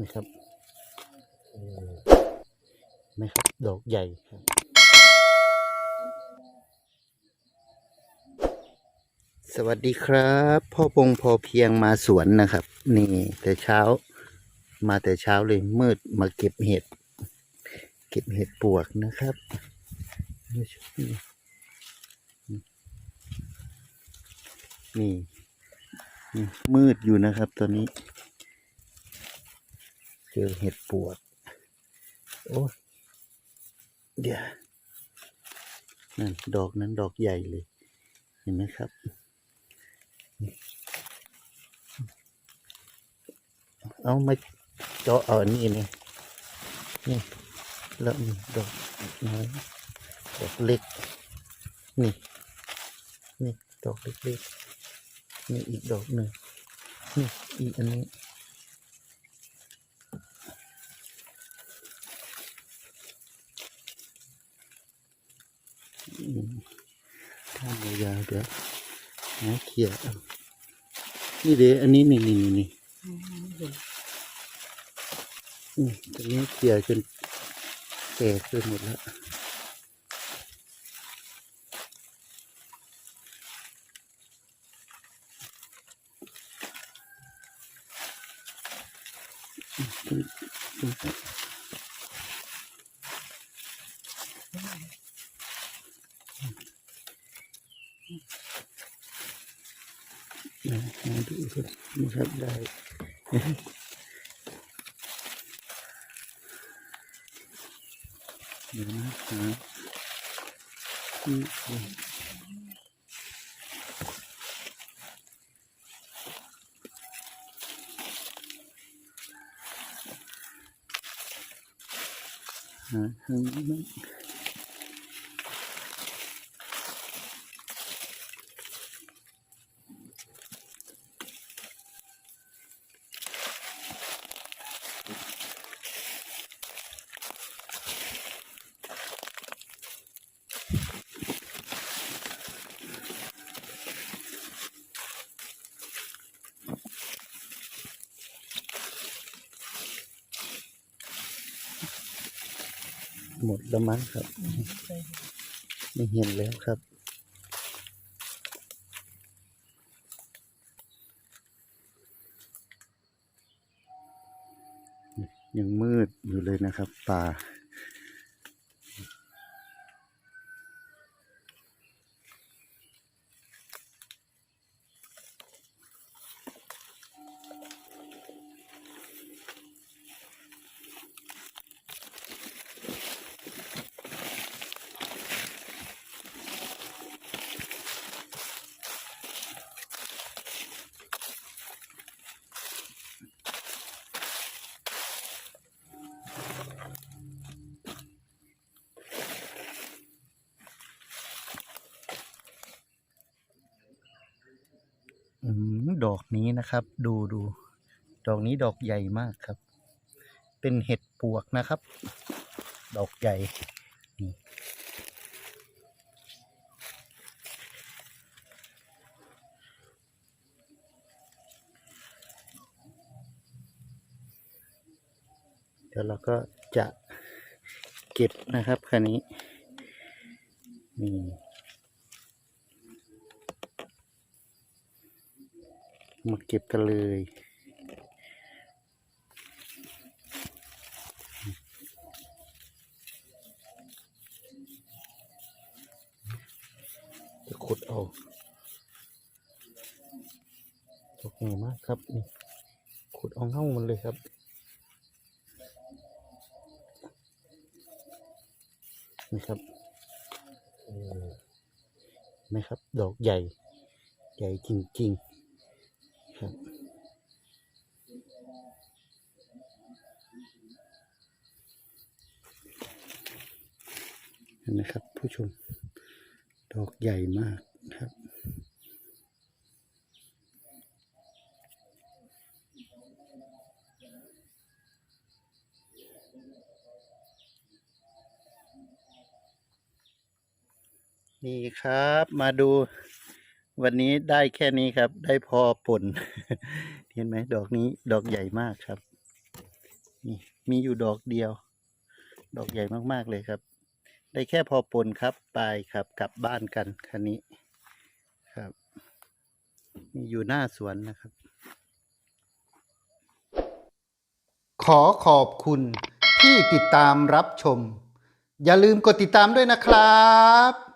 นะครับนไหมครับ ดอกใหญ่ครับสวัสดีครับ พ่อพงพอเพียงมาสวนนะครับ นี่ แต่เช้า มาแต่เช้าเลยมืดมาเก็บเห็ด เก็บเห็ดปวกนะครับนี่นี่นี่มืดอยู่นะครับตอนนี้ เจอเห็ดปวกโอ้ยเดี๋ยวนั่นดอกนั้นดอกใหญ่เลย เห็นไหมครับ เอามาเจาะเอาอันนี้นี่นี่แล้วนี่ดอกน้อยดอกเล็ก นี่ นี่ ดอกเล็กๆนี่อีกดอกหนึ่งนี่อีกอันนี้ อืมข้าม ยาวๆเดี๋ยวหาเขียเอานี่เดี๋ยวอันนี้นี่นี่นี่นี่ตอนนี้เขียจนแตกไปหมดแล้วตรงนะมา ดูครับนะครับได้เดี๋ยวนะหาอืมอืมหาทางนี้บ้ หมดแล้วมั้งครับ ไม่เห็นแล้วครับ ยังมืดอยู่เลยนะครับป่า อืม ดอกนี้นะครับ ดูดูดอกนี้ดอกใหญ่มากครับ เป็นเห็ดปวกนะครับ ดอกใหญ่นี่เดี๋ยวเราก็จะเก็บนะครับคันนี้นี่ มาเก็บกันเลยจะขุดเอาตกใหญ่มากครับนี่ขุดเอาเง่ามันเลยครับนี่ครับเออไหมครับ ดอกใหญ่ ใหญ่จริง ๆ ครับ เห็นไหมครับ ผู้ชม ดอกใหญ่มากครับนี่ครับมาดูวันนี้ได้แค่นี้ครับ ได้พอป่น เห็นไหมดอกนี้ดอกใหญ่มากครับ นี่มีอยู่ดอกเดียว ดอกใหญ่มากๆเลยครับ ได้แค่พอปนครับ ไปครับกลับบ้านกันคันนี้ครับมีอยู่หน้าสวนนะครับ ขอขอบคุณที่ติดตามรับชม อย่าลืมกดติดตามด้วยนะครับ